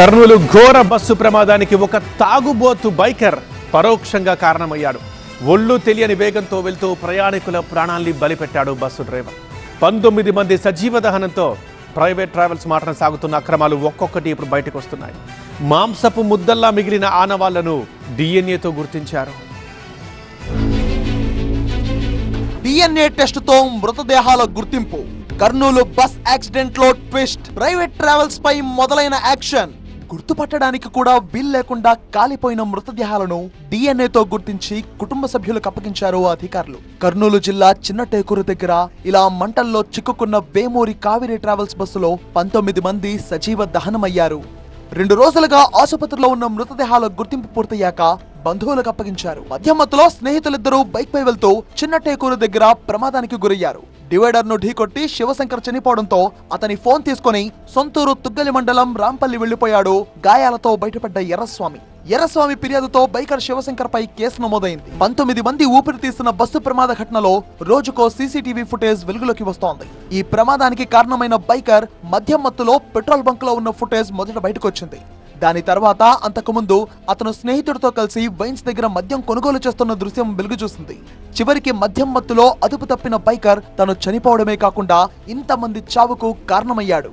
కర్నూలు ఘోర బస్సు ప్రమాదానికి ఒక తాగుబోతు బైకర్ పరోక్షంగా కారణమయ్యాడు. ఒళ్ళు తెలియని వేగంతో వెళ్తూ ప్రయాణికుల ప్రాణాల్ని బలిపెట్టాడు బస్సు డ్రైవర్. పంతొమ్మిది మంది సజీవ దహనంతో ప్రైవేట్ ట్రావెల్స్ మాటన సాగుతున్న అక్రమాలు ఒక్కొక్కటి ఇప్పుడు బయటకు వస్తున్నాయి మాంసపు ముద్దల్లా మిగిలిన ఆనవాళ్ళను డిఎన్ఏతో గుర్తించారు. డిఎన్ఏ టెస్టుతో మృతదేహాల గుర్తింపు. కర్నూలు బస్ యాక్సిడెంట్లో ట్విస్ట్. ప్రైవేట్ ట్రావెల్స్ పై మొదలైన యాక్షన్. గుర్తుపట్టడానికి కూడా వీలు లేకుండా కాలిపోయిన మృతదేహాలను డిఎన్ఏతో గుర్తించి కుటుంబ సభ్యులకు అప్పగించారు అధికారులు. కర్నూలు జిల్లా చిన్నటేకూరు దగ్గర ఇలా మంటల్లో చిక్కుకున్న వేమూరి కావిరి ట్రావెల్స్ బస్సులో పంతొమ్మిది మంది సజీవ దహనమయ్యారు. రెండు రోజులుగా ఆసుపత్రిలో ఉన్న మృతదేహాల గుర్తింపు పూర్తయ్యాక బంధువులకు అప్పగించారు. మధ్యమత్తులో స్నేహితులిద్దరూ బైక్ పై వెళ్తూ చిన్న టేకూరు దగ్గర ప్రమాదానికి గురయ్యారు. డివైడర్ను ఢీకొట్టి శివశంకర్ చనిపోవడంతో అతని ఫోన్ తీసుకొని సొంతూరు తుగ్గలి మండలం రాంపల్లి వెళ్ళిపోయాడు గాయాలతో బయటపడ్డ ఎర్రస్వామి. ఎర్రస్వామి ఫిర్యాదుతో బైకర్ శివశంకర్ పై కేసు నమోదైంది. పంతొమ్మిది మంది ఊపిరి తీస్తున్న బస్సు ప్రమాద ఘటనలో రోజుకో సీసీటీవీ ఫుటేజ్ వెలుగులోకి వస్తోంది. ఈ ప్రమాదానికి కారణమైన బైకర్ మద్యం మత్తులో పెట్రోల్ బంక్లో ఉన్న ఫుటేజ్ మొదట బయటకొచ్చింది. దాని తర్వాత అంతకుముందు అతను స్నేహితుడితో కలిసి వైన్స్ దగ్గర మద్యం కొనుగోలు చేస్తున్న దృశ్యం వెలుగు చూసింది. చివరికి మద్యం మత్తులో అదుపు తప్పిన బైకర్ తను చనిపోవడమే కాకుండా ఇంతమంది చావుకు కారణమయ్యాడు.